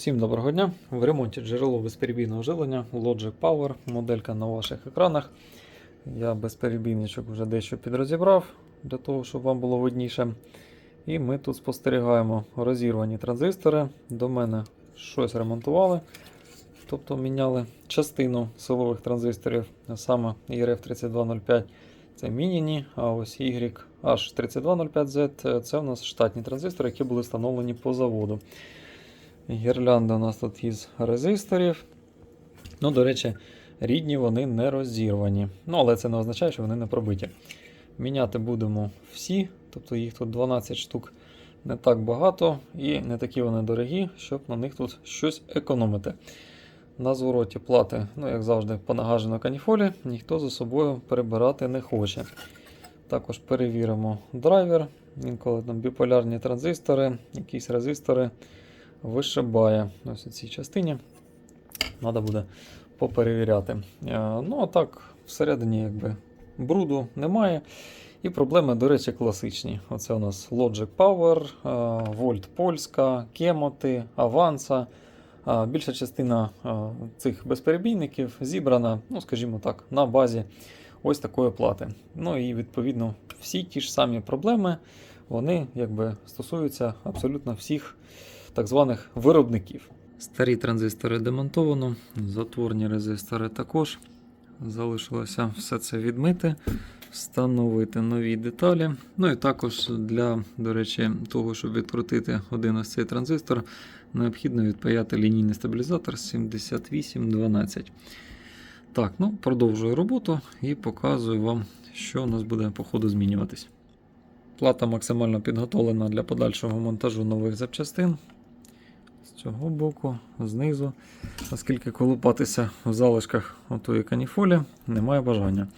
Всім доброго дня! В ремонті джерело безперебійного живлення Logic Power, моделька на ваших екранах. Я безперебійничок вже дещо підрозібрав для того, щоб вам було видніше. І ми тут спостерігаємо розірвані транзистори. До мене щось ремонтували, тобто міняли частину силових транзисторів, саме ERF3205 це мініні, а ось YH3205Z це у нас штатні транзистори, які були встановлені по заводу. Гірлянда у нас тут із резисторів. Ну, до речі, рідні вони не розірвані. Ну, але це не означає, що вони не пробиті. Міняти будемо всі, тобто їх тут 12 штук не так багато і не такі вони дорогі, щоб на них тут щось економити. На звороті плати, ну, як завжди, понагажено каніфолі, ніхто за собою перебирати не хоче. Також перевіримо драйвер. Інколи там біполярні транзистори, якісь резистори вишибає ось у цій частині. Треба буде поперевіряти. Е, Ну, а так, всередині якби бруду немає. І проблеми, до речі, класичні. Оце у нас Logic Power, е, Volt Польська, Кемоти. Е, Більша частина е, цих безперебійників зібрана, ну, скажімо так, на базі ось такої плати. Ну і відповідно всі ті ж самі проблеми, вони якби стосуються абсолютно всіх так званих виробників. Старі транзистори демонтовано, затворні резистори також. Залишилося все це відмити, встановити нові деталі. Ну і також для, до речі, того, щоб відкрутити один ось цей транзистор, необхідно відпаяти лінійний стабілізатор 7812. Так, ну продовжую роботу і показую вам, що у нас буде по ходу змінюватись. Плата максимально підготовлена для подальшого монтажу нових запчастин. З цього боку, знизу, оскільки колупатися в залишках отої каніфолі немає бажання.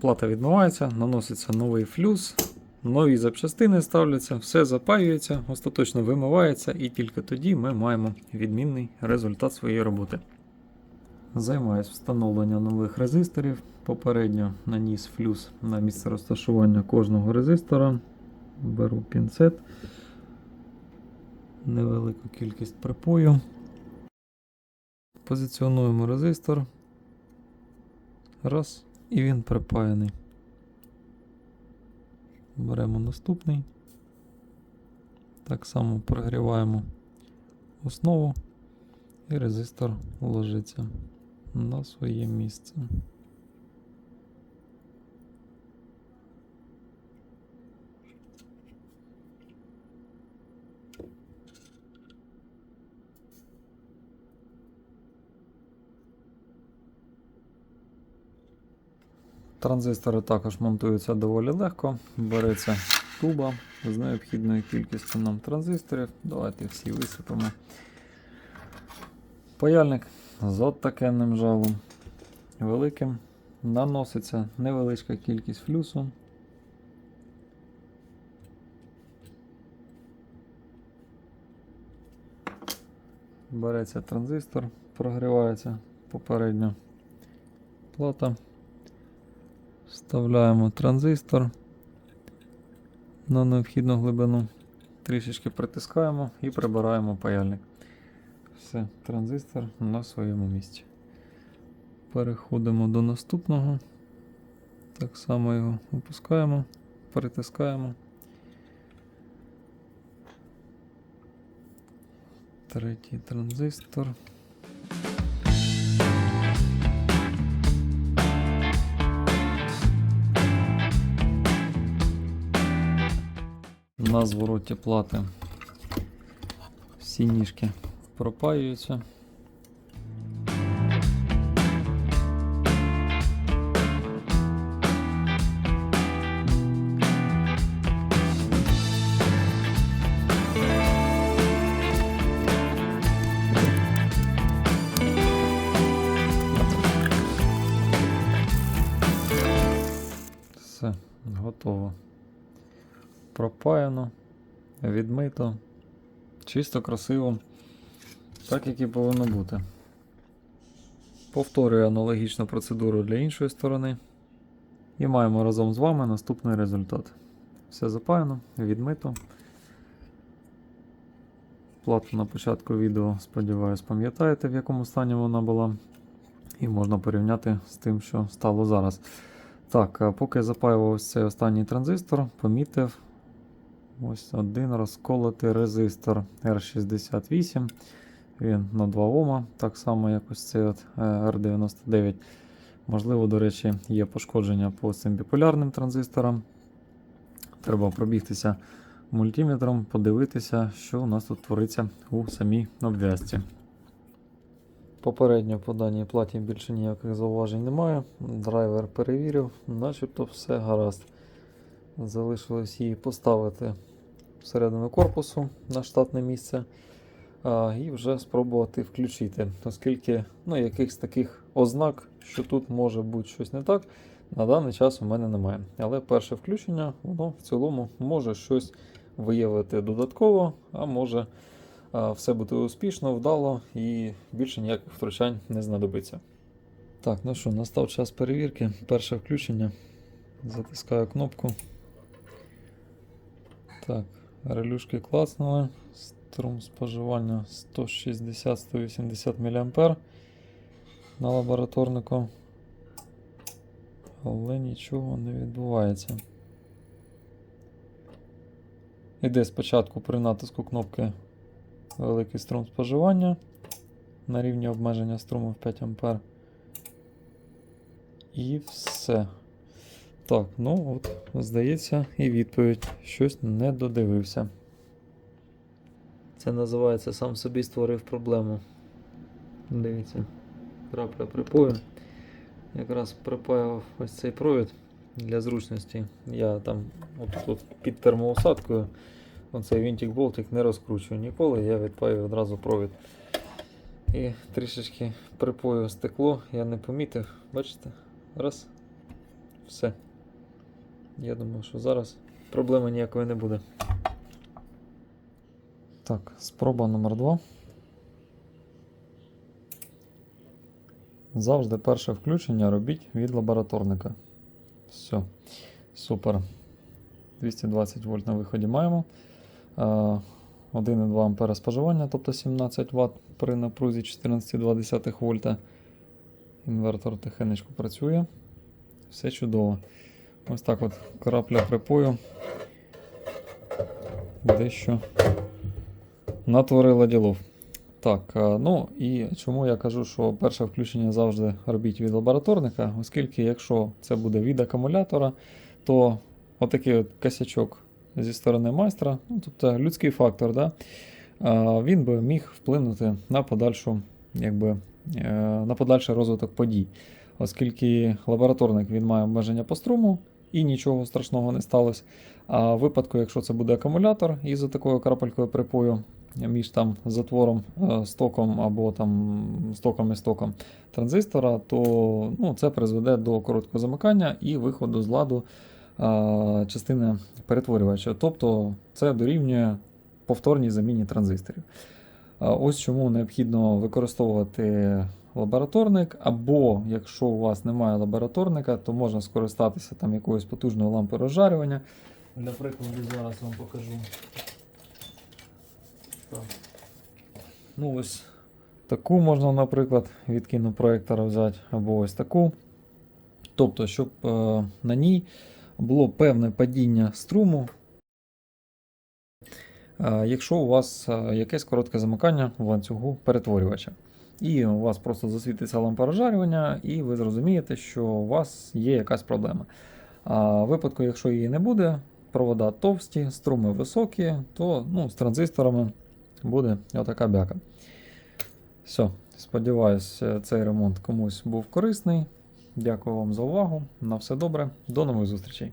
Плата відмивається, наноситься новий флюс, нові запчастини ставляться, все запаюється, остаточно вимивається, і тільки тоді ми маємо відмінний результат своєї роботи. Займаюсь встановленням нових резисторів. Попередньо наніс флюс на місце розташування кожного резистора. Беру пінцет невелику кількість припою. Позиціонуємо резистор. Раз. І він припаяний. Беремо наступний. Так само прогріваємо основу, і резистор ложиться на своє місце. Транзистори також монтуються доволі легко. Береться туба з необхідною кількістю нам транзисторів. Давайте всі висипемо. Паяльник з оттакенним жалом великим. Наноситься невеличка кількість флюсу. Береться транзистор, прогрівається попередньо плата. Вставляємо транзистор на необхідну глибину, трішечки притискаємо і прибираємо паяльник. Все, транзистор на своєму місці. Переходимо до наступного. Так само його опускаємо, притискаємо. Третій транзистор. На звороті плати всі ніжки пропаюються. Все, готово пропаяно, відмито, чисто, красиво, так як і повинно бути. Повторюю аналогічну процедуру для іншої сторони. І маємо разом з вами наступний результат. Все запаяно, відмито. плату на початку відео. Сподіваюсь, пам'ятаєте, в якому стані вона була. І можна порівняти з тим, що стало зараз. Так, поки я запаював цей останній транзистор, помітив ось один розколотий резистор R68. Він на 2 Ома, так само як цей от е, R99. Можливо, до речі, є пошкодження по цим біполярним транзисторам. Треба пробігтися мультиметром, подивитися, що у нас тут твориться у самій обв'язці. Попередньо по даній платі більше ніяких зауважень немає. Драйвер перевірив, начебто все гаразд. Залишилось її поставити всередину корпусу на штатне місце і вже спробувати включити, оскільки ну, якихось таких ознак, що тут може бути щось не так, на даний час у мене немає. Але перше включення, воно в цілому може щось виявити додатково, а може все бути успішно, вдало і більше ніяких втручань не знадобиться. Так, ну що, настав час перевірки. Перше включення. Затискаю кнопку. Так, релюшки клацнули. Струм споживання 160-180 мА на лабораторнику. Але нічого не відбувається. Іде спочатку при натиску кнопки великий струм споживання на рівні обмеження струму в 5 А. І все. Так, ну от, здається, і відповідь. Щось не додивився. Це називається сам собі створив проблему. Дивіться, крапля припою. Якраз припаював ось цей провід для зручності. Я там от тут під термоусадкою оцей вінтик болтик не розкручую ніколи, я відпаю одразу провід. І трішечки припою стекло, я не помітив. Бачите? Раз. Все. Я думаю, що зараз проблеми ніякої не буде. Так, спроба номер 2. Завжди перше включення робіть від лабораторника. Все, супер. 220 вольт на виході маємо. Е, 1,2 А споживання, тобто 17 Вт при напрузі 14,2 вольта. Інвертор тихенечко працює. Все чудово. Ось так от крапля припою. Дещо натворила ділов. Так, е, ну і чому я кажу, що перше включення завжди робіть від лабораторника, оскільки якщо це буде від акумулятора, то отакий от косячок зі сторони майстра, ну, тобто людський фактор, да, е, він би міг вплинути на подальшу, якби, е, на подальший розвиток подій. Оскільки лабораторник він має обмеження по струму і нічого страшного не сталося. А в випадку, якщо це буде акумулятор із такою крапелькою припою між там затвором, е, стоком або там стоком і стоком транзистора, то ну, це призведе до короткого замикання і виходу з ладу а, частини перетворювача. Тобто це дорівнює повторній заміні транзисторів. А, Ось чому необхідно використовувати лабораторник, або якщо у вас немає лабораторника, то можна скористатися там якоюсь потужною лампою розжарювання. Для прикладу зараз вам покажу. Так. Ну, ось таку можна, наприклад, від кінопроектора взяти, або ось таку. Тобто, щоб е, на ній було певне падіння струму, якщо у вас е, якесь коротке замикання в ланцюгу перетворювача. І у вас просто засвітиться лампа розжарювання, і ви зрозумієте, що у вас є якась проблема. А в випадку, якщо її не буде, провода товсті, струми високі, то ну, з транзисторами буде отака бяка. Все, сподіваюсь, цей ремонт комусь був корисний. Дякую вам за увагу. На все добре. До нових зустрічей.